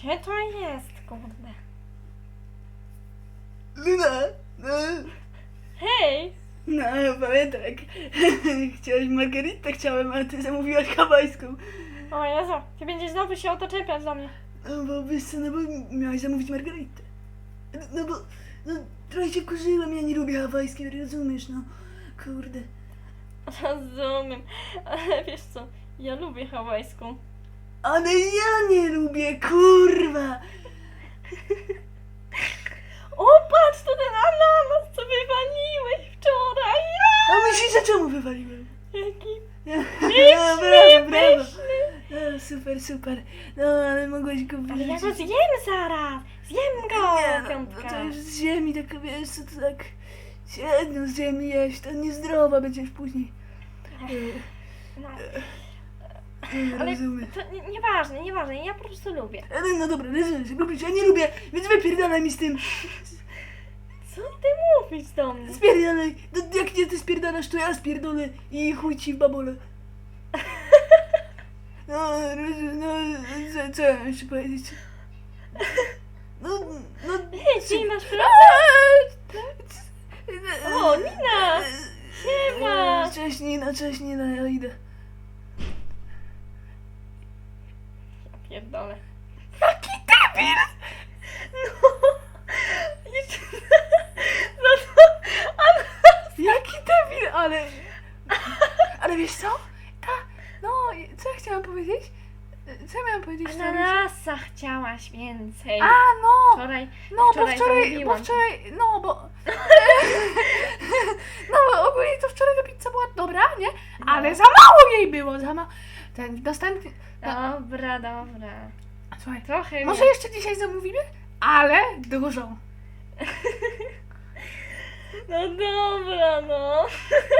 Gdzie to jest, kurde? Luna, no, Hej! no pamiętam jak chciałaś margaritę chciałem, ale ty zamówiłaś hawajską. O Jezu, ty będziesz znowu się o to czepiać do mnie. No bo wiesz co, no bo miałaś zamówić margaritę. No, no bo, no trochę się kurzyłem, ja nie lubię hawajskiej, rozumiesz, no. Kurde. Rozumiem, ale wiesz co, ja lubię hawajską. Ale ja nie lubię, kurwa! O, patrz, to ten ananas, co wywaliłeś wczoraj! Ja! A myślisz, że czemu wywaliłem? Jaki brawo. pyszny! No, super, super. No, ale mogłeś go Ale ja go wyrzucić. zjem zaraz! Zjem go, Nie, no, no piątka! to już z ziemi, tak wiesz, co to tak średnio z ziemi jeść, to niezdrowa będziesz później. No, Nie ale rozumiem. to nie- nieważne, nieważne, ja po prostu lubię. Ale no dobra, rozumiem, że lubisz, ja nie lubię, więc wypierdalaj mi z tym. Co ty mówisz do mnie? Spierdalaj. No, jak nie ty spierdalasz, to ja spierdolę i chuj ci w babole. No, rozumiem, no, co, co ja jeszcze powiedzieć? No, no... Hej, czyli masz problem? O, Nina! Siema! Cześć Nina, cześć Nina, ja idę. Pierdolę. Jaki debil! No, jeszcze... No to... Ale... Jaki debil, ale... Ale wiesz co? Ta, no, co ja chciałam powiedzieć? Co ja miałam powiedzieć? Ananasa chciałaś więcej. A, no! Wczoraj, No, bo wczoraj wczoraj, bo wczoraj, no, bo... no, bo ogólnie to wczoraj ta pizza była dobra, nie? Ale za mało jej było, za mało. Ten następny... Dobra, dobra. Słuchaj, Trochę może nie. jeszcze dzisiaj zamówimy? Ale dużą. No dobra, no.